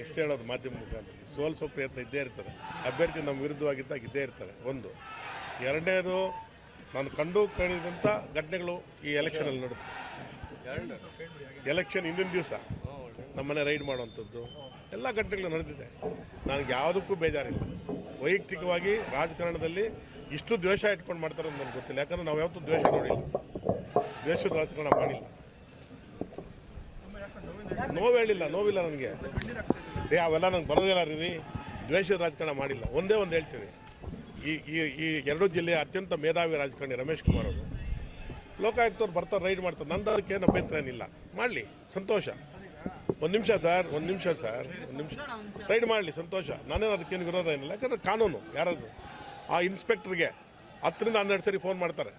ಇಷ್ಟೇ ಹೇಳೋದು ಮಾಧ್ಯಮ ಮುಖಾಂತರ. ಸೋಲಿಸೋ ಪ್ರಯತ್ನ ಇದ್ದೇ ಇರ್ತದೆ. ಅಭ್ಯರ್ಥಿ ನಮ್ಮ ವಿರುದ್ಧವಾಗಿದ್ದಾಗ ಇದ್ದೇ ಇರ್ತದೆ. ಒಂದು. ಎರಡನೇದು, ನಾನು ಕಂಡು ಕಳೆದಂಥ ಘಟನೆಗಳು ಈ ಎಲೆಕ್ಷನಲ್ಲಿ ನಡೆದು ಎಲೆಕ್ಷನ್ ಹಿಂದಿನ ದಿವಸ ನಮ್ಮನೆ ರೈಡ್ ಮಾಡುವಂಥದ್ದು, ಎಲ್ಲ ಘಟನೆಗಳು ನಡೆದಿದೆ. ನನಗೆ ಯಾವುದಕ್ಕೂ ಬೇಜಾರಿಲ್ಲ. ವೈಯಕ್ತಿಕವಾಗಿ ರಾಜಕಾರಣದಲ್ಲಿ ಇಷ್ಟು ದ್ವೇಷ ಇಟ್ಕೊಂಡು ಮಾಡ್ತಾರೆ ಅಂತ ನನಗೆ ಗೊತ್ತಿಲ್ಲ. ಯಾಕಂದ್ರೆ ನಾವು ಯಾವತ್ತೂ ದ್ವೇಷ ನೋಡಿಲ್ಲ. ದ್ವೇಷದ ರಾಜಕಾರಣ ಮಾಡಿಲ್ಲ. ನೋವು ಹೇಳಿಲ್ಲ, ನೋವಿಲ್ಲ ನನಗೆ. ಏ, ಅವೆಲ್ಲ ನಂಗೆ ಬರೋದಿಲ್ಲ ರೀ ದ್ವೇಷದ ರಾಜಕಾರಣ ಮಾಡಿಲ್ಲ. ಒಂದೇ ಒಂದು ಹೇಳ್ತೀನಿ ಈ ಈ ಈ ಎರಡು ಜಿಲ್ಲೆಯ ಅತ್ಯಂತ ಮೇಧಾವಿ ರಾಜಕಾರಣಿ ರಮೇಶ್ ಕುಮಾರ್ ಅವರು. ಲೋಕಾಯುಕ್ತವ್ರು ಬರ್ತಾರೆ, ರೈಡ್ ಮಾಡ್ತಾರೆ. ನಂದು ಅದಕ್ಕೆ ಏನು ಅಭ್ಯಂತರ ಏನಿಲ್ಲ. ಮಾಡಲಿ, ಸಂತೋಷ. ಒಂದು ನಿಮಿಷ ಸರ್, ಒಂದು ನಿಮಿಷ ಸರ್, ಒಂದು ನಿಮಿಷ. ರೈಡ್ ಮಾಡಲಿ, ಸಂತೋಷ. ನಾನೇನು ಅದಕ್ಕೇನು ವಿರೋಧ ಏನಿಲ್ಲ. ಯಾಕಂದ್ರೆ ಕಾನೂನು ಯಾರಾದರೂ ಆ ಇನ್ಸ್ಪೆಕ್ಟ್ರಿಗೆ ಹತ್ತರಿಂದ ಹನ್ನೆರಡು ಸರಿ ಫೋನ್ ಮಾಡ್ತಾರೆ.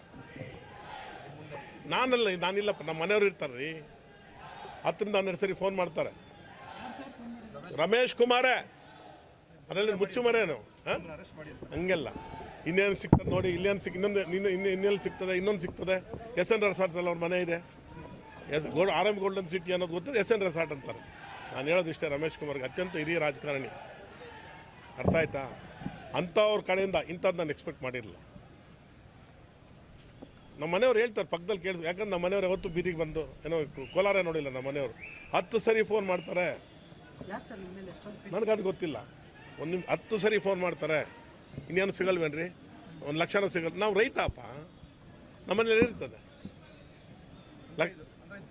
ನಾನಲ್ಲ, ನಾನಿಲ್ಲಪ್ಪ ನಮ್ಮ ಮನೆಯವ್ರು ಇರ್ತಾರೆ ರೀ. ಹತ್ತರಿಂದ ಹನ್ನೆರಡು ಸರಿ ಫೋನ್ ಮಾಡ್ತಾರೆ. ರಮೇಶ್ ಕುಮಾರೇ, ಅದರಲ್ಲಿ ಮುಚ್ಚು ಮರೇನು ಹಂಗೆಲ್ಲ. ಇನ್ನೇನು ಸಿಗ್ತದೆ ನೋಡಿ, ಇಲ್ಲೇನು ಸಿಕ್ ಇನ್ನೊಂದು ಇನ್ನು ಇನ್ನು ಇನ್ನೆಲ್ಲಿ ಸಿಗ್ತದೆ, ಇನ್ನೊಂದು ಸಿಗ್ತದೆ. ಎಸ್ ಎನ್ ರೆಸಾರ್ಟಲ್ಲಿ ಅವ್ರ ಮನೆ ಇದೆ. S gold R M golden city ಅನ್ನೋದು ಗೊತ್ತಿದೆ, ಎಸ್ ಎನ್ ರೆಸಾರ್ಟ್ ಅಂತಾರೆ. ನಾನು ಹೇಳೋದು ಇಷ್ಟೇ, ರಮೇಶ್ ಕುಮಾರ್ಗೆ ಅತ್ಯಂತ ಹಿರಿಯ ರಾಜಕಾರಣಿ. ಅರ್ಥ ಆಯ್ತಾ? ಅಂಥವ್ರ ಕಡೆಯಿಂದ ಇಂಥದ್ದು ನಾನು ಎಕ್ಸ್ಪೆಕ್ಟ್ ಮಾಡಿರಲಿಲ್ಲ. ನಮ್ಮ ಮನೆಯವ್ರು ಹೇಳ್ತಾರೆ, ಪಕ್ಕದಲ್ಲಿ ಕೇಳಿಸ್ ಯಾಕಂದ್ರೆ ನಮ್ಮ ಮನೆಯವ್ರು ಯಾವತ್ತು ಬೀದಿಗೆ ಬಂದು, ಏನೋ ಕೋಲಾರ ನೋಡಿಲ್ಲ ನಮ್ಮ ಮನೆಯವರು. ಹತ್ತು ಸರಿ ಫೋನ್ ಮಾಡ್ತಾರೆ. ಯಾಕೆ ಸರ್ ನಿಮ್ಮ ಮೇಲೆ ಎಷ್ಟೊಂದು ನನಗೆ ಅದು ಗೊತ್ತಿಲ್ಲ. ಒಂದು ನಿಮ್ ಹತ್ತು ಸರಿ ಫೋನ್ ಮಾಡ್ತಾರೆ, ಇನ್ನೇನು ಸಿಗಲ್ವೇನ್ರಿ? ಒಂದು ಲಕ್ಷ ಸಿಗಲ್, ನಾವು ರೈತಪ್ಪ ನಮ್ಮನೇಲಿ ಇರ್ತದೆ.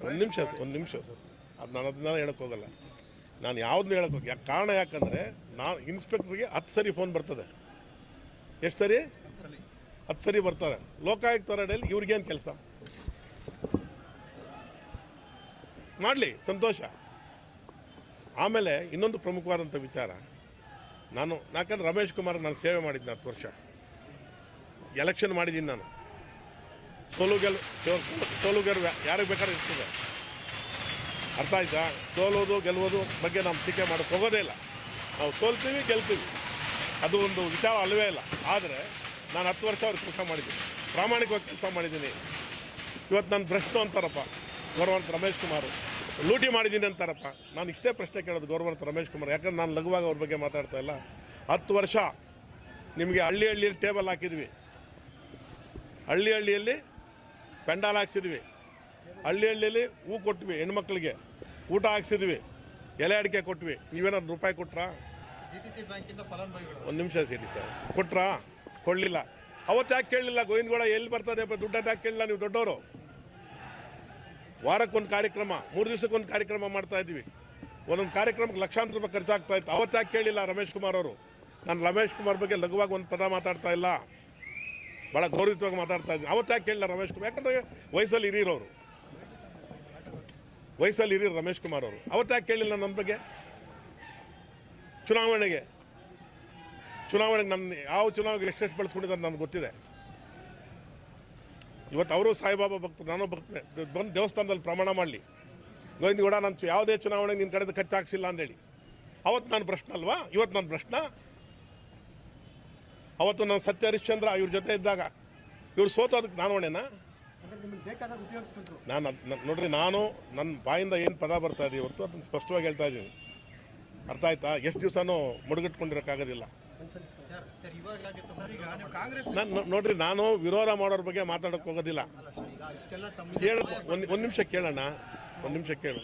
ಒಂದು ನಿಮಿಷ ಸರ್, ಒಂದು ನಿಮಿಷ ಸರ್. ಅದು ನಾನು ಅದನ್ನ ಹೇಳಕ್ಕೆ ಹೋಗಲ್ಲ. ನಾನು ಯಾವುದನ್ನ ಹೇಳಕ್ಕೆ ಹೋಗಿ, ಯಾಕೆ ಕಾರಣ ಯಾಕಂದರೆ ನಾನು ಇನ್ಸ್ಪೆಕ್ಟ್ರಿಗೆ ಹತ್ತು ಸರಿ ಫೋನ್ ಬರ್ತದೆ. ಎಷ್ಟು ಸರಿ? ಹತ್ತು ಸರಿ ಬರ್ತಾರೆ. ಲೋಕಾಯುಕ್ತ ಅಡಿಯಲ್ಲಿ ಇವ್ರಿಗೇನು ಕೆಲಸ? ಮಾಡಲಿ, ಸಂತೋಷ. ಆಮೇಲೆ ಇನ್ನೊಂದು ಪ್ರಮುಖವಾದಂಥ ವಿಚಾರ. ನಾನು ಯಾಕಂದ್ರೆ ರಮೇಶ್ ಕುಮಾರ್ ನಾನು ಸೇವೆ ಮಾಡಿದ್ದೆ ಹತ್ತು ವರ್ಷ. ಎಲೆಕ್ಷನ್ ಮಾಡಿದ್ದೀನಿ ನಾನು. ಸೋಲು ಗೆಲ್ ಸೋಲು ಗೆಲುವು, ಯಾರಿಗೆ ಬೇಕಾದ್ರೆ ಇರ್ತದೆ. ಅರ್ಥ ಆಯ್ತಾ? ಸೋಲೋದು ಗೆಲ್ಲೋದು ಬಗ್ಗೆ ನಾವು ಟೀಕೆ ಮಾಡೋಕೆ ಹೋಗೋದೇ ಇಲ್ಲ. ನಾವು ಸೋಲ್ತೀವಿ, ಗೆಲ್ತೀವಿ. ಅದು ಒಂದು ವಿಚಾರ ಅಲ್ಲವೇ ಇಲ್ಲ. ಆದರೆ ನಾನು ಹತ್ತು ವರ್ಷ ಅವ್ರಿಗೆ ಕೆಲಸ ಮಾಡಿದ್ದೀನಿ. ಪ್ರಾಮಾಣಿಕವಾಗಿ ಕೆಲಸ ಮಾಡಿದ್ದೀನಿ. ಇವತ್ತು ನಾನು ಭ್ರಷ್ಟು ಅಂತಾರಪ್ಪ ಗೌರವಂತ ರಮೇಶ್ ಕುಮಾರ್. ಲೂಟಿ ಮಾಡಿದ್ದೀನಿ ಅಂತಾರಪ್ಪ. ನಾನು ಇಷ್ಟೇ ಪ್ರಶ್ನೆ ಕೇಳೋದು ಗೌರ್ಮೆಂಟ್ ರಮೇಶ್ ಕುಮಾರ್. ಯಾಕಂದ್ರೆ ನಾನು ಲಘುವಾಗಿ ಅವ್ರ ಬಗ್ಗೆ ಮಾತಾಡ್ತಾ ಇಲ್ಲ. ಹತ್ತು ವರ್ಷ ನಿಮಗೆ ಹಳ್ಳಿ ಹಳ್ಳಿಯಲ್ಲಿ ಟೇಬಲ್ ಹಾಕಿದ್ವಿ. ಹಳ್ಳಿ ಹಳ್ಳಿಯಲ್ಲಿ ಪೆಂಡಾಲ್ ಹಾಕ್ಸಿದ್ವಿ. ಹಳ್ಳಿ ಹಳ್ಳಿಯಲ್ಲಿ ಹೂ ಕೊಟ್ವಿ ಹೆಣ್ಮಕ್ಳಿಗೆ. ಊಟ ಹಾಕ್ಸಿದ್ವಿ. ಎಲೆ ಅಡಿಕೆ ಕೊಟ್ವಿ. ನೀವೇನಾದ್ರು ರೂಪಾಯಿ ಕೊಟ್ರಾ? ಒಂದು ನಿಮಿಷ ಸೇರಿ ಸರ್. ಕೊಟ್ರಾ? ಕೊಡಲಿಲ್ಲ. ಅವತ್ತು ಯಾಕೆ ಕೇಳಲಿಲ್ಲ? ಗೋವಿಂದಗೌಡ ಎಲ್ಲಿ ಬರ್ತದೆ ದುಡ್ಡು ಯಾಕೆ ಕೇಳಲಿಲ್ಲ ನೀವು ದೊಡ್ಡವರು? ವಾರಕ್ಕೊಂದು ಕಾರ್ಯಕ್ರಮ, ಮೂರು ದಿವಸಕ್ಕೊಂದು ಕಾರ್ಯಕ್ರಮ ಮಾಡ್ತಾ ಇದ್ದೀವಿ. ಒಂದೊಂದು ಕಾರ್ಯಕ್ರಮಕ್ಕೆ ಲಕ್ಷಾಂತರ ರೂಪಾಯಿ ಖರ್ಚಾಗ್ತಾ ಇತ್ತು. ಅವತ್ತು ಯಾಕೆ ಕೇಳಿಲ್ಲ ರಮೇಶ್ ಕುಮಾರ್ ಅವರು? ನಾನು ರಮೇಶ್ ಕುಮಾರ್ ಬಗ್ಗೆ ಲಘುವಾಗಿ ಒಂದು ಪದ ಮಾತಾಡ್ತಾ ಇಲ್ಲ. ಭಾಳ ಗೌರವಿತವಾಗಿ ಮಾತಾಡ್ತಾ ಇದ್ದೀನಿ. ಅವತ್ತು ಯಾಕೆ ಕೇಳಿಲ್ಲ ರಮೇಶ್ ಕುಮಾರ್? ಯಾಕಂದ್ರೆ ವಯಸ್ಸಲ್ಲಿ ಹಿರಿಯರವರು. ವಯಸ್ಸಲ್ಲಿ ಹಿರಿಯರು ರಮೇಶ್ ಕುಮಾರ್ ಅವರು. ಅವತ್ತು ಯಾಕೆ ಕೇಳಿಲ್ಲ ನನ್ನ ಬಗ್ಗೆ? ಚುನಾವಣೆಗೆ. ಚುನಾವಣೆಗೆ ನನ್ನ, ಯಾವ ಚುನಾವಣೆಗೆ ಎಷ್ಟೆಷ್ಟು ಬಳಸ್ಕೊಂಡಿದ್ದಾರೆ ನನಗೆ ಗೊತ್ತಿದೆ. ಇವತ್ತು ಅವರು ಸಾಯಿಬಾಬಾ ಭಕ್ತರು ನಾನು ಭಕ್ತನೆ ಬಂದು ದೇವಸ್ಥಾನದಲ್ಲಿ ಪ್ರಮಾಣ ಮಾಡಲಿ. ಗೋವಿಂದಗೌಡ ನಾನು ಯಾವುದೇ ಚುನಾವಣೆ ನಿನ್ನ ಕಡೆದು ಖರ್ಚು ಹಾಕ್ಸಿಲ್ಲ ಅಂದೇಳಿ. ಅವತ್ತು ನಾನು ಪ್ರಶ್ನೆ ಅಲ್ವಾ? ಇವತ್ತು ನಾನು ಪ್ರಶ್ನ ಅವತ್ತು ನಾನು ಸತ್ಯ ಹರಿಶ್ಚಂದ್ರ ಇವ್ರ ಜೊತೆ ಇದ್ದಾಗ. ಇವ್ರು ಸೋತೋದಕ್ಕೆ ನಾನು ಹೊಣೆನಾ? ನಾನು ನೋಡ್ರಿ ನಾನು ನನ್ನ ಬಾಯಿಂದ ಏನು ಪದ ಬರ್ತಾ ಇದೆ ಇವತ್ತು ಅದನ್ನು ಸ್ಪಷ್ಟವಾಗಿ ಹೇಳ್ತಾ ಇದ್ದೀನಿ. ಅರ್ಥ ಆಯ್ತಾ? ಎಷ್ಟು ದಿವಸನೂ ಮುಡುಗಟ್ಕೊಂಡಿರೋಕ್ಕಾಗೋದಿಲ್ಲ. ನಾನು ನೋಡ್ರಿ ನಾನು ವಿರೋಧ ಮಾಡೋರ ಬಗ್ಗೆ ಮಾತಾಡೋಕೆ ಹೋಗೋದಿಲ್ಲ. ಕೇಳ ಸರ್ ಈಗ ಇಷ್ಟೆಲ್ಲ ತಮ್ಮ ಒಂದು ಒಂದು ನಿಮಿಷ ಕೇಳೋಣ ಒಂದು ನಿಮಿಷ ಕೇಳು?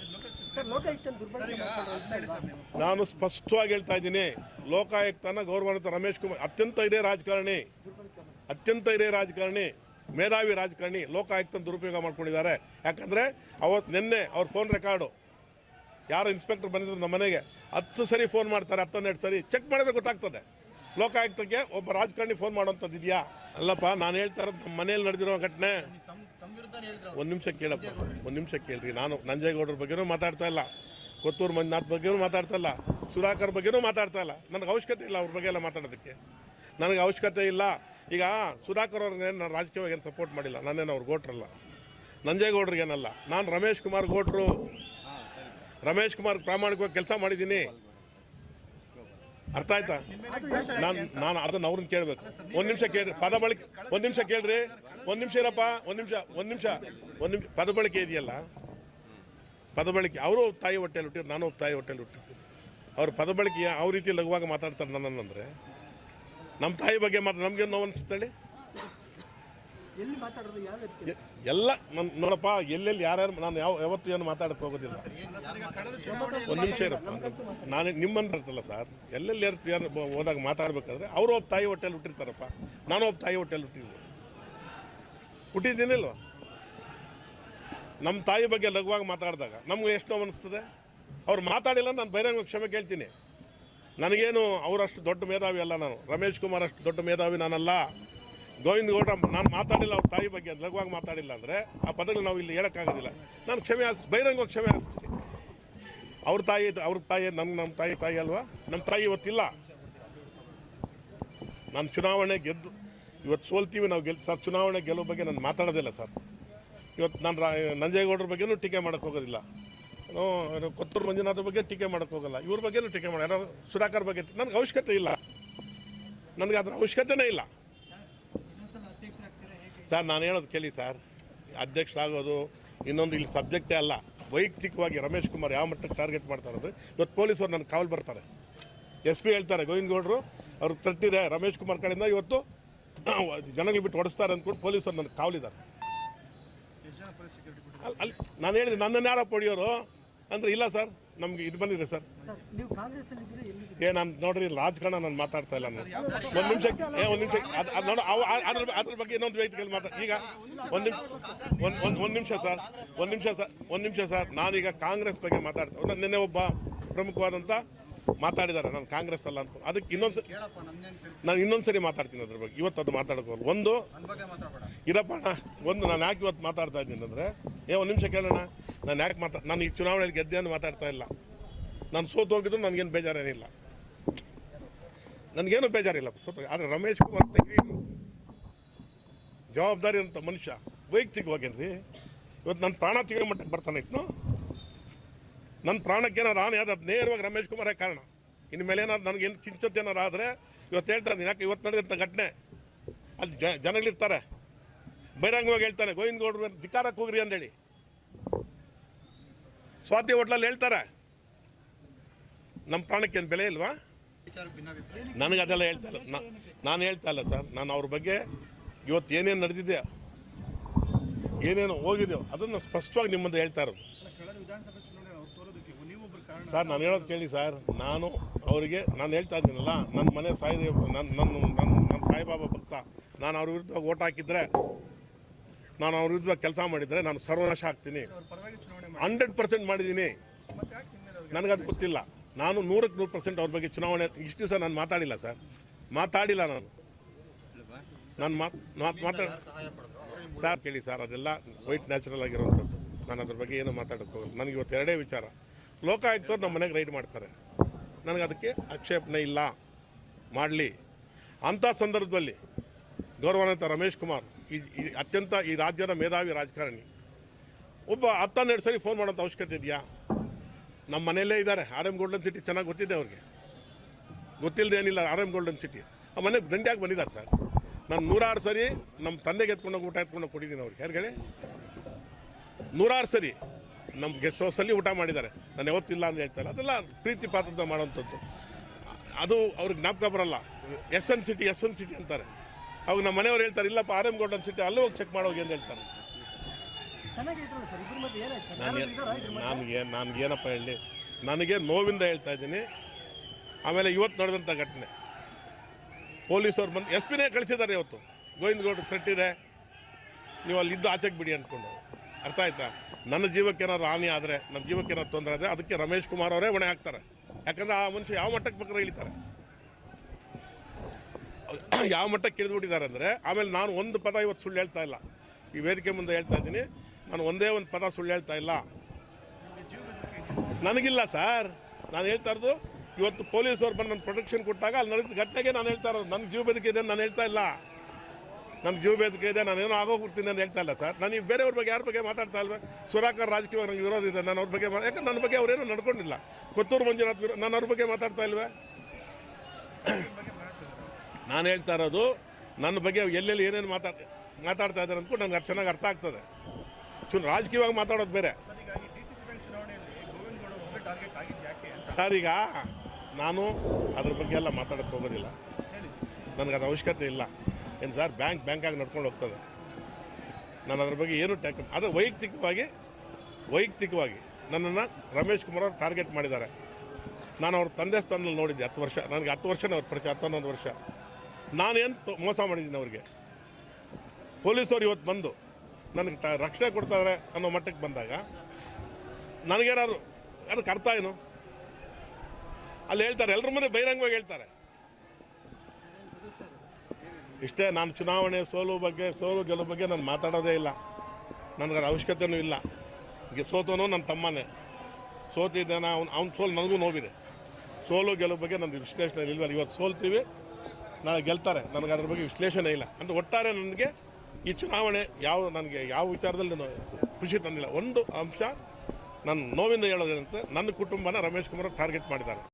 ನಾನು ಸ್ಪಷ್ಟವಾಗಿ ಹೇಳ್ತಾ ಇದ್ದೀನಿ ಲೋಕಾಯುಕ್ತನ ಗೌರವಾನ್ವಿತ ರಮೇಶ್ ಕುಮಾರ್ ಅತ್ಯಂತ ಹಿರಿಯ ರಾಜಕಾರಣಿ ಅತ್ಯಂತ ಹಿರಿಯ ರಾಜಕಾರಣಿ ಮೇಧಾವಿ ರಾಜಕಾರಣಿ ಲೋಕಾಯುಕ್ತನ ದುರುಪಯೋಗ ಮಾಡ್ಕೊಂಡಿದ್ದಾರೆ. ಯಾಕಂದರೆ ಅವತ್ತು ನಿನ್ನೆ ಅವ್ರ ಫೋನ್ ರೆಕಾರ್ಡು ಯಾರು ಇನ್ಸ್ಪೆಕ್ಟರ್ ಬಂದಿದ್ರು ನಮ್ಮ ಮನೆಗೆ ಹತ್ತು ಸರಿ ಫೋನ್ ಮಾಡ್ತಾರೆ ಹತ್ತೊಂದೆರಡು ಸರಿ ಚೆಕ್ ಮಾಡಿದ್ರೆ ಗೊತ್ತಾಗ್ತದೆ. ಲೋಕಾಯುಕ್ತಕ್ಕೆ ಒಬ್ಬ ರಾಜಕಾರಣಿ ಫೋನ್ ಮಾಡೋಂಥದ್ದು ಇದೆಯಾ? ಅಲ್ಲಪ್ಪ, ನಾನು ಹೇಳ್ತಾ ಇರೋದು ನಮ್ಮ ಮನೆಯಲ್ಲಿ ನಡೆದಿರೋ ಘಟನೆ. ಒಂದು ನಿಮಿಷ ಕೇಳಪ್ಪ, ಒಂದು ನಿಮಿಷ ಕೇಳ್ರಿ. ನಾನು ನಂಜೇಗೌಡರ ಬಗ್ಗೆನೂ ಮಾತಾಡ್ತಾ ಇಲ್ಲ. ಕೊತ್ತೂರು ಮಂಜುನಾಥ್ ಬಗ್ಗೆನೂ ಮಾತಾಡ್ತಾ ಇಲ್ಲ. ಸುಧಾಕರ್ ಬಗ್ಗೆನೂ ಮಾತಾಡ್ತಾ ಇಲ್ಲ. ನನಗೆ ಅವಶ್ಯಕತೆ ಇಲ್ಲ ಅವ್ರ ಬಗ್ಗೆ ಎಲ್ಲ ಮಾತಾಡೋದಕ್ಕೆ. ನನಗೆ ಅವಶ್ಯಕತೆ ಇಲ್ಲ. ಈಗ ಸುಧಾಕರ್ ಅವ್ರಿಗೆ ನಾನು ರಾಜಕೀಯವಾಗಿ ಏನು ಸಪೋರ್ಟ್ ಮಾಡಿಲ್ಲ. ನಾನೇನು ಅವ್ರು ಗೋಟ್ರಲ್ಲ ನಂಜೇಗೌಡ್ರಿಗೇನಲ್ಲ? ನಾನು ರಮೇಶ್ ಕುಮಾರ್ ಗೋಟ್ರು ರಮೇಶ್ ಕುಮಾರ್ ಪ್ರಾಮಾಣಿಕವಾಗಿ ಕೆಲಸ ಮಾಡಿದ್ದೀನಿ. ಅರ್ಥ ಆಯ್ತಾ? ನಾನು ನಾನು ಅದನ್ನ ಅವ್ರನ್ನ ಕೇಳಬೇಕು. ಒಂದು ನಿಮಿಷ ಕೇಳ್ರಿ. ಪದ ಬಳಕೆ ಒಂದು ನಿಮಿಷ ಕೇಳ್ರಿ. ಒಂದು ನಿಮಿಷ ಇರಪ್ಪ. ಒಂದು ನಿಮಿಷ ಒಂದು ನಿಮಿಷ. ಒಂದು ನಿಮಿಷ ಪದ ಬಳಕೆ ಇದೆಯಲ್ಲ? ಪದ ಬಳಕೆ ಅವರು ತಾಯಿ ಹೊಟ್ಟೆಯಲ್ಲಿ ಹುಟ್ಟಿದ್ರು ನಾನು ತಾಯಿ ಹೊಟ್ಟೆಯಲ್ಲಿ ಹುಟ್ಟಿರ್ತೀನಿ ಅವ್ರ ಪದ ಬಳಕೆ ಯಾವ ರೀತಿ ಲಘುವಾಗಿ ಮಾತಾಡ್ತಾರೆ ನನ್ನಂದ್ರೆ ನಮ್ಮ ತಾಯಿ ಬಗ್ಗೆ ಮಾತ್ರ ನಮ್ಗೆ ನೋವು ಅನಿಸ್ತೇಳಿ ಎಲ್ಲಿ ನನ್ನ ನೋಡಪ್ಪ ಎಲ್ಲೆಲ್ಲಿ ಯಾರ್ಯಾರು ನಾನು ಯಾವ ಯಾವತ್ತು ಏನು ಮಾತಾಡಕ್ಕೆ ಹೋಗೋದಿಲ್ಲ. ಒಂದು ನಿಮಿಷ ಇರಪ್ಪ. ನಾನು ನಿಮ್ಮನ್ನ ಇರ್ತಲ್ಲ ಸರ್. ಎಲ್ಲೆಲ್ಲಿ ಯಾರು ಹೋದಾಗ ಮಾತಾಡ್ಬೇಕಾದ್ರೆ ಅವರು ಒಬ್ಬ ತಾಯಿ ಹೋಟೆಲ್ ಹುಟ್ಟಿರ್ತಾರಪ್ಪ. ನಾನು ಒಬ್ಬ ತಾಯಿ ಹೋಟೆಲ್ ಹುಟ್ಟಿದ್ದೆ ಹುಟ್ಟಿದ್ದೀನಿಲ್ವ? ನಮ್ಮ ತಾಯಿ ಬಗ್ಗೆ ಲಘುವಾಗಿ ಮಾತಾಡಿದಾಗ ನಮ್ಗೆ ಎಷ್ಟು ನೋವು ಅನಿಸ್ತದೆ. ಅವ್ರು ಮಾತಾಡಿಲ್ಲ ನಾನು ಬಹಿರಂಗ ಕ್ಷಮೆ ಕೇಳ್ತೀನಿ. ನನಗೇನು ಅವರಷ್ಟು ದೊಡ್ಡ ಮೇಧಾವಿ ಅಲ್ಲ ನಾನು. ರಮೇಶ್ ಕುಮಾರ್ ಅಷ್ಟು ದೊಡ್ಡ ಮೇಧಾವಿ ನಾನಲ್ಲ. ಗೋವಿಂದ ಗೌಡ, ನಾನು ಮಾತಾಡಿಲ್ಲ, ಅವ್ರ ತಾಯಿ ಬಗ್ಗೆ ಲಘುವಾಗಿ ಮಾತಾಡಿಲ್ಲ ಅಂದರೆ ಆ ಪದಗಳು ನಾವು ಇಲ್ಲಿ ಹೇಳೋಕ್ಕಾಗೋದಿಲ್ಲ. ನಾನು ಕ್ಷಮೆ ಹಾಸ್ ಬಹಿರಂಗವಾಗಿ ಕ್ಷಮೆ ಹಾಸ್ತೀನಿ ಅವ್ರ ತಾಯಿ ಅವ್ರ ತಾಯಿ ನಮ್ಮ ನಮ್ಮ ತಾಯಿ ತಾಯಿ ಅಲ್ವಾ? ನಮ್ಮ ತಾಯಿ ಇವತ್ತಿಲ್ಲ. ನಾನು ಚುನಾವಣೆ ಗೆದ್ದು, ಇವತ್ತು ಸೋಲ್ತೀವಿ, ನಾವು ಗೆಲ್, ಸರ್, ಚುನಾವಣೆ ಗೆಲ್ಲೋ ಬಗ್ಗೆ ನಾನು ಮಾತಾಡೋದಿಲ್ಲ, ಸರ್. ಇವತ್ತು ನಾನು ರಾ, ನಂಜೇಗೌಡರ ಬಗ್ಗೆನೂ ಟೀಕೆ ಮಾಡೋಕ್ಕೆ ಹೋಗೋದಿಲ್ಲ. ಕೊತ್ತೂರು ಮಂಜುನಾಥ್ ಬಗ್ಗೆ ಟೀಕೆ ಮಾಡೋಕ್ಕೆ ಹೋಗಲ್ಲ. ಇವ್ರ ಬಗ್ಗೆನೂ ಟೀಕೆ ಮಾಡೋ, ಯಾರೋ ಸುಧಾಕರ್ ಬಗ್ಗೆ, ನನಗೆ ಅವಶ್ಯಕತೆ ಇಲ್ಲ. ನನಗೆ ಅದರ ಅವಶ್ಯಕತೆನೇ ಇಲ್ಲ. ಸರ್, ನಾನು ಹೇಳೋದು ಕೇಳಿ ಸರ್. ಅಧ್ಯಕ್ಷರಾಗೋದು ಇನ್ನೊಂದು ಇಲ್ಲಿ ಸಬ್ಜೆಕ್ಟೇ ಅಲ್ಲ. ವೈಯಕ್ತಿಕವಾಗಿ ರಮೇಶ್ ಕುಮಾರ್ ಯಾವ ಮಟ್ಟಕ್ಕೆ ಟಾರ್ಗೆಟ್ ಮಾಡ್ತಾರೆ ಇರೋದು? ಇವತ್ತು ಪೊಲೀಸರು ನನ್ನ ಕಾವಲು ಬರ್ತಾರೆ. ಎಸ್ ಪಿ ಹೇಳ್ತಾರೆ, ಗೋವಿಂದ ಗೌಡರು ಅವ್ರಿಗೆ ತಟ್ಟಿದೆ ರಮೇಶ್ ಕುಮಾರ್ ಕಡೆಯಿಂದ ಇವತ್ತು ಜನಗಳು ಬಿಟ್ಟು ಹೊಡೆಸ್ತಾರೆ ಅಂದ್ಕೊಂಡು ಪೊಲೀಸರು ನನ್ನ ಕಾವಲಿದ್ದಾರೆ. ಅಲ್ಲಿ ನಾನು ಹೇಳಿದೆ, ನನ್ನನ್ನು ಯಾರೋ ಪಡೆಯೋರು? ಅಂದರೆ ಇಲ್ಲ ಸರ್, ನಮಗೆ ಇದು ಬಂದಿದೆ ಸರ್. ಏ ನಾನು ನೋಡ್ರಿ ರಾಜಕಾರಣ ನಾನು ಮಾತಾಡ್ತಾ ಇಲ್ಲ ನಾನು. ಒಂದು ನಿಮಿಷ ಏ ಒಂದು ನಿಮಿಷ ನೋಡು ಅದ್ರ ಅದ್ರ ಬಗ್ಗೆ ಇನ್ನೊಂದು ವ್ಯಕ್ತಿಗಳು ಮಾತಾಡ ಈಗ ಒಂದು ನಿಮಿಷ ಒಂದು ನಿಮಿಷ ಸರ್ ಒಂದು ನಿಮಿಷ ಸರ್ ಒಂದು ನಿಮಿಷ ಸರ್ ನಾನೀಗ ಕಾಂಗ್ರೆಸ್ ಬಗ್ಗೆ ಮಾತಾಡ್ತಾ ನಿನ್ನೆ ಒಬ್ಬ ಪ್ರಮುಖವಾದಂಥ ಮಾತಾಡಿದ್ದಾರೆ ನಾನು ಕಾಂಗ್ರೆಸ್ ಅಲ್ಲ ಅಂತ. ಅದಕ್ಕೆ ಇನ್ನೊಂದು ನಾನು ಇನ್ನೊಂದು ಸರಿ ಮಾತಾಡ್ತೀನಿ ಅದ್ರ ಬಗ್ಗೆ. ಇವತ್ತು ಅದು ಮಾತಾಡೋದು ಒಂದು ಇರಪ್ಪ ಅಣ್ಣ ಒಂದು ನಾನು ಯಾಕೆ ಇವತ್ತು ಮಾತಾಡ್ತಾ ಇದ್ದೀನಿ ಅಂದರೆ ಏ ಒಂದು ನಿಮಿಷ ಕೇಳೋಣ ನಾನು ಯಾಕೆ ಮಾತಾ ನಾನು ಈ ಚುನಾವಣೆಯಲ್ಲಿ ಗೆದ್ದೆ ಅಂತ ಮಾತಾಡ್ತಾ ಇಲ್ಲ. ನಾನು ಸೋತು ಹೋಗಿದ್ರು ನನಗೇನು ಬೇಜಾರೇನಿಲ್ಲ. ನನಗೇನು ಬೇಜಾರಿಲ್ಲ. ಸ್ವಲ್ಪ ಆದರೆ ರಮೇಶ್ ಕುಮಾರ್ ತೆಗೀರು ಜವಾಬ್ದಾರಿ ಅಂತ ಮನುಷ್ಯ. ವೈಯಕ್ತಿಕವಾಗೇನ್ರಿ ಇವತ್ತು ನನ್ನ ಪ್ರಾಣ ತೆಗೆಯೋ ಮಟ್ಟಕ್ಕೆ ಬರ್ತಾನೆ ಇತ್ತು ನನ್ನ ಪ್ರಾಣಕ್ಕೇನಾರು ಹಾನಿ ಆದ ನೇರವಾಗಿ ರಮೇಶ್ ಕುಮಾರೇ ಕಾರಣ. ಇನ್ನು ಮೇಲೆ ಏನಾದ್ರು ನನಗೇನು ಕಿಂಚತ್ ಏನಾರು ಆದರೆ ಇವತ್ತು ಹೇಳ್ತಾ ಇದ್ದೀನಿ ಯಾಕೆ ಇವತ್ತು ನಡೆದಂಥ ಘಟನೆ? ಅಲ್ಲಿ ಜ ಜನಗಳಿರ್ತಾರೆ ಬಹಿರಂಗವಾಗಿ ಹೇಳ್ತಾನೆ ಗೋವಿಂದ ಗೌಡ್ರು ಧಿಕಾರಕ್ಕೆ ಹೋಗ್ರಿ ಅಂದೇಳಿ. ಸ್ವಾತಿ ಹೋಟ್ಲಲ್ಲಿ ಹೇಳ್ತಾರೆ ನಮ್ಮ ಪ್ರಾಣಕ್ಕೇನು ಬೆಲೆ ಇಲ್ವಾ? ನನಗೆ ಅದೆಲ್ಲ ಹೇಳ್ತಾ ಇಲ್ಲ. ನಾನು ಹೇಳ್ತಾ ಇಲ್ಲ ಸರ್. ನಾನು ಅವ್ರ ಬಗ್ಗೆ ಇವತ್ತು ಏನೇನು ನಡೆದಿದೆ ಏನೇನು ಹೋಗಿದೆಯೋ ಅದನ್ನು ಸ್ಪಷ್ಟವಾಗಿ ನಿಮ್ಮದು ಹೇಳ್ತಾ ಇರೋದು. ಸರ್, ನಾನು ಹೇಳೋದು ಕೇಳಿ ಸರ್. ನಾನು ಅವರಿಗೆ, ನಾನು ಹೇಳ್ತಾ ಇದ್ದೀನಲ್ಲ ನನ್ನ ಮನೆ ಸಾಯಿ ನನ್ನ ನನ್ನ ನನ್ನ ನನ್ನ ಸಾಯಿಬಾಬಾ ಭಕ್ತ. ನಾನು ಅವ್ರ ವಿರುದ್ಧ ಓಟ್ ಹಾಕಿದ್ರೆ, ನಾನು ಅವ್ರ ವಿರುದ್ಧ ಕೆಲಸ ಮಾಡಿದರೆ ನಾನು ಸರ್ವನಾಶ ಆಗ್ತೀನಿ. ಹಂಡ್ರೆಡ್ ಪರ್ಸೆಂಟ್ ಮಾಡಿದ್ದೀನಿ. ನನಗದು ಗೊತ್ತಿಲ್ಲ. ನಾನು ನೂರಕ್ಕೆ ನೂರು ಪರ್ಸೆಂಟ್ ಅವ್ರ ಬಗ್ಗೆ ಚುನಾವಣೆ, ಇಷ್ಟು ದಿವಸ ನಾನು ಮಾತಾಡಿಲ್ಲ ಸರ್. ಮಾತಾಡಿಲ್ಲ ನಾನು. ನಾನು ಮಾತು ಮಾತು, ಮಾತಾಡ, ಸರ್, ಕೇಳಿ ಸರ್, ಅದೆಲ್ಲ ವೈಟ್ ನ್ಯಾಚುರಲ್ ಆಗಿರುವಂಥದ್ದು. ನಾನು ಅದ್ರ ಬಗ್ಗೆ ಏನು ಮಾತಾಡೋಕ್ಕೆ ಹೋಗಲ್ಲ. ನನಗೆ ಇವತ್ತು ಎರಡೇ ವಿಚಾರ. ಲೋಕಾಯುಕ್ತವ್ರು ನಮ್ಮ ಮನೆಗೆ ರೈಡ್ ಮಾಡ್ತಾರೆ. ನನಗೆ ಅದಕ್ಕೆ ಆಕ್ಷೇಪಣೆ ಇಲ್ಲ. ಮಾಡಲಿ. ಅಂಥ ಸಂದರ್ಭದಲ್ಲಿ ಗೌರವಾನ್ವಿತ ರಮೇಶ್ ಕುಮಾರ್, ಈ ಈ ಅತ್ಯಂತ ಈ ರಾಜ್ಯದ ಮೇಧಾವಿ ರಾಜಕಾರಣಿ. ಒಬ್ಬ ಹತ್ತನ್ನೆರಡು ಸರಿ ಫೋನ್ ಮಾಡೋಂಥ ಅವಶ್ಯಕತೆ ಇದೆಯಾ? ನಮ್ಮ ಮನೆಯಲ್ಲೇ ಇದ್ದಾರೆ. ಆರ್ ಎಂ ಗೋಲ್ಡನ್ ಸಿಟಿ ಚೆನ್ನಾಗಿ ಗೊತ್ತಿದೆ ಅವ್ರಿಗೆ. ಗೊತ್ತಿಲ್ಲದೆ ಏನಿಲ್ಲ ಆರ್ ಎಂ ಗೋಲ್ಡನ್ ಸಿಟಿ ಆ ಮನೆ ದಂಡಿಯಾಗಿ ಬಂದಿದ್ದಾರೆ ಸರ್. ನಾನು ನೂರಾರು ಸರಿ ನಮ್ಮ ತಂದೆಗೆ ಎತ್ಕೊಂಡೋಗಿ ಊಟ ಎತ್ಕೊಂಡೋಗಿ ಕೊಟ್ಟಿದ್ದೀನಿ ಅವ್ರಿಗೆ. ಯಾರಿಗಡೆ ನೂರಾರು ಸರಿ ನಮ್ಮ ಗೆಸ್ಟ್ ಹೌಸಲ್ಲಿ ಊಟ ಮಾಡಿದ್ದಾರೆ. ನಾನು ಯಾವತ್ತಿಲ್ಲ ಅಂತ ಹೇಳ್ತಾರೆ ಇಲ್ಲ. ಅದೆಲ್ಲ ಪ್ರೀತಿ ಪಾತ್ರದ ಮಾಡೋವಂಥದ್ದು. ಅದು ಅವ್ರಿಗೆ ಜ್ಞಾಪಕ ಬರಲ್ಲ. S N city S N city ಅಂತಾರೆ. ಅವಾಗ ನಮ್ಮ ಮನೆಯವ್ರು ಹೇಳ್ತಾರೆ, ಇಲ್ಲಪ್ಪ ಆರ್ ಎಂ ಗೋಲ್ಡನ್ ಸಿಟಿ ಅಲ್ಲೂ ಹೋಗಿ ಚೆಕ್ ಮಾಡೋಗಿ ಅಂತ ಹೇಳ್ತಾರೆ. ನನಗೆ ಏನಪ್ಪ ಹೇಳಿ ನನಗೆ ನೋವಿಂದ ಹೇಳ್ತಾ ಇದ್ದೀನಿ. ಆಮೇಲೆ ಇವತ್ತು ನಡೆದಂಥ ಘಟನೆ. ಪೊಲೀಸವ್ರು ಬಂದು ಎಸ್ ಪಿನೇ ಕಳಿಸಿದ್ದಾರೆ ಇವತ್ತು. ಗೋವಿಂದ ಗೌಡ್ರು ತಟ್ಟಿದೆ ನೀವು ಅಲ್ಲಿ ಇದ್ದು ಆಚೆಗೆ ಬಿಡಿ ಅಂದ್ಕೊಂಡು ಅರ್ಥ ಆಯ್ತಾ? ನನ್ನ ಜೀವಕ್ಕೆ ಏನಾದ್ರು ಹಾನಿ ಆದರೆ ನನ್ನ ಜೀವಕ್ಕೆ ಏನಾದ್ರು ತೊಂದರೆ ಆದರೆ ಅದಕ್ಕೆ ರಮೇಶ್ ಕುಮಾರ್ ಅವರೇ ಹೊಣೆ ಹಾಕ್ತಾರೆ. ಯಾಕಂದ್ರೆ ಆ ಮನುಷ್ಯ ಯಾವ ಮಟ್ಟಕ್ಕೆ ಬೇಕಾದ್ರೆ ಇಳಿತಾರೆ. ಯಾವ ಮಟ್ಟಕ್ಕೆ ಇಳಿದ್ಬಿಟ್ಟಿದ್ದಾರೆ ಅಂದರೆ ಆಮೇಲೆ ನಾನು ಒಂದು ಪದ ಇವತ್ತು ಸುಳ್ಳು ಹೇಳ್ತಾ ಇಲ್ಲ. ಈ ವೇದಿಕೆ ಮುಂದೆ ಹೇಳ್ತಾ ಇದ್ದೀನಿ. ನಾನು ಒಂದೇ ಒಂದು ಪದ ಸುಳ್ಳು ಹೇಳ್ತಾ ಇಲ್ಲ. ನನಗಿಲ್ಲ ಸರ್. ನಾನು ಹೇಳ್ತಾ ಇರೋದು, ಇವತ್ತು ಪೊಲೀಸವ್ರು ಬಂದು ನನ್ನ ಪ್ರೊಟೆಕ್ಷನ್ ಕೊಟ್ಟಾಗ ಅಲ್ಲಿ ನಡೆದ ಘಟನೆಗೆ ನಾನು ಹೇಳ್ತಾ ಇರೋದು. ನನ್ನ ಜೀವ ಬೆದಕೆ ಇದೆ ನಾನು ಹೇಳ್ತಾ ಇಲ್ಲ. ನನ್ನ ಜೀವ ಬೇದಿಕೆ ಇದೆ ನಾನು ಏನೋ ಆಗೋಗ್ಬಿಡ್ತೀನಿ ಅಂತ ಹೇಳ್ತಾ ಇಲ್ಲ ಸರ್. ನಾನು ಈಗ ಬೇರೆಯವ್ರ ಬಗ್ಗೆ ಯಾರ ಬಗ್ಗೆ ಮಾತಾಡ್ತಾ ಇಲ್ವೇ? ಸುರಾಕರ್ ರಾಜಕೀಯ ನನಗೆ ವಿರೋಧ ಇದೆ. ನಾನು ಅವ್ರ ಬಗ್ಗೆ ಯಾಕಂದ್ರೆ ನನ್ನ ಬಗ್ಗೆ ಅವರೇನು ನಡ್ಕೊಂಡಿಲ್ಲ. ಕೊತ್ತೂರು ಮಂಜುನಾಥ್ ವಿರೋ ನಾನು ಅವ್ರ ಬಗ್ಗೆ ಮಾತಾಡ್ತಾ ಇಲ್ವೇ? ನಾನು ಹೇಳ್ತಾ ಇರೋದು, ನನ್ನ ಬಗ್ಗೆ ಎಲ್ಲೆಲ್ಲಿ ಏನೇನು ಮಾತಾಡ್ ಮಾತಾಡ್ತಾ ಇದ್ದಾರೆ ಅಂದ್ಕೊಂಡು ನನಗೆ ಚೆನ್ನಾಗಿ ಅರ್ಥ ಆಗ್ತದೆ. ಚು ರಾಜಕೀಯವಾಗಿ ಮಾತಾಡೋದು ಬೇರೆ. ಸರ್ ಈಗ ಬ್ಯಾಂಕ್ ನಾನು ಅದ್ರ ಬಗ್ಗೆ ಎಲ್ಲ ಮಾತಾಡೋಕ್ಕೆ ಹೋಗೋದಿಲ್ಲ. ನನಗೆ ಅದು ಅವಶ್ಯಕತೆ ಇಲ್ಲ. ಏನು ಸರ್ ಬ್ಯಾಂಕ್ ಬ್ಯಾಂಕಾಗಿ ನಡ್ಕೊಂಡು ಹೋಗ್ತದೆ. ನಾನು ಅದ್ರ ಬಗ್ಗೆ ಏನು ಟ್ಯಾಕ್ ಅದು ವೈಯಕ್ತಿಕವಾಗಿ ವೈಯಕ್ತಿಕವಾಗಿ ನನ್ನನ್ನು ರಮೇಶ್ ಕುಮಾರ್ ಅವರು ಟಾರ್ಗೆಟ್ ಮಾಡಿದ್ದಾರೆ. ನಾನು ಅವ್ರ ತಂದೆ ಸ್ಥಾನದಲ್ಲಿ ನೋಡಿದ್ದೆ ಹತ್ತು ವರ್ಷ. ನನಗೆ ಹತ್ತು ವರ್ಷನೇ ಅವ್ರ ಪರಿಚಯ ಹತ್ತೊಂದೊಂದು ವರ್ಷ. ನಾನೇನು ಮೋಸ ಮಾಡಿದ್ದೀನಿ ಅವ್ರಿಗೆ? ಪೊಲೀಸವ್ರು ಇವತ್ತು ಬಂದು ನನಗೆ ರಕ್ಷಣೆ ಕೊಡ್ತಾರೆ ಅನ್ನೋ ಮಟ್ಟಕ್ಕೆ ಬಂದಾಗ, ನನಗೇನಾದ್ರು ಅದಕ್ಕೆ ಅರ್ಥ ಏನು? ಅಲ್ಲಿ ಹೇಳ್ತಾರೆ ಎಲ್ಲರ ಮುಂದೆ ಬಹಿರಂಗವಾಗಿ ಹೇಳ್ತಾರೆ. ಇಷ್ಟೇ, ನಾನು ಚುನಾವಣೆ, ಸೋಲು ಬಗ್ಗೆ, ಸೋಲು ಗೆಲುವು ಬಗ್ಗೆ ನಾನು ಮಾತಾಡೋದೇ ಇಲ್ಲ. ನನಗೆ ಅದು ಅವಶ್ಯಕತೆನೂ ಇಲ್ಲ. ಈಗ ನನ್ನ ತಮ್ಮನೇ. ಸೋತಿದ್ದಾನೆ ಅವ್ನು ಅವ್ನ ಸೋಲು ನನಗೂ ನೋವಿದೆ. ಸೋಲು ಗೆಲುವು ಬಗ್ಗೆ ನನ್ನ ವಿಶ್ಲೇಷಣೆ ಇಲ್ವಲ್ಲ. ಇವತ್ತು ಸೋಲ್ತೀವಿ, ನಾಳೆ ಗೆಲ್ತಾರೆ. ನನಗೆ ಅದ್ರ ಬಗ್ಗೆ ವಿಶ್ಲೇಷಣೆ ಇಲ್ಲ. ಅಂದರೆ ಒಟ್ಟಾರೆ ನನಗೆ ಈ ಚುನಾವಣೆ ಯಾವ ನನಗೆ ಯಾವ ವಿಚಾರದಲ್ಲಿ ನಾನು ಖುಷಿ ತಂದಿಲ್ಲ. ಒಂದು ಅಂಶ ನನ್ನ ನೋವಿಂದ ಹೇಳೋದಂತೆ ನನ್ನ ಕುಟುಂಬನ ರಮೇಶ್ ಕುಮಾರ್ ಟಾರ್ಗೆಟ್ ಮಾಡಿದ್ದಾರೆ.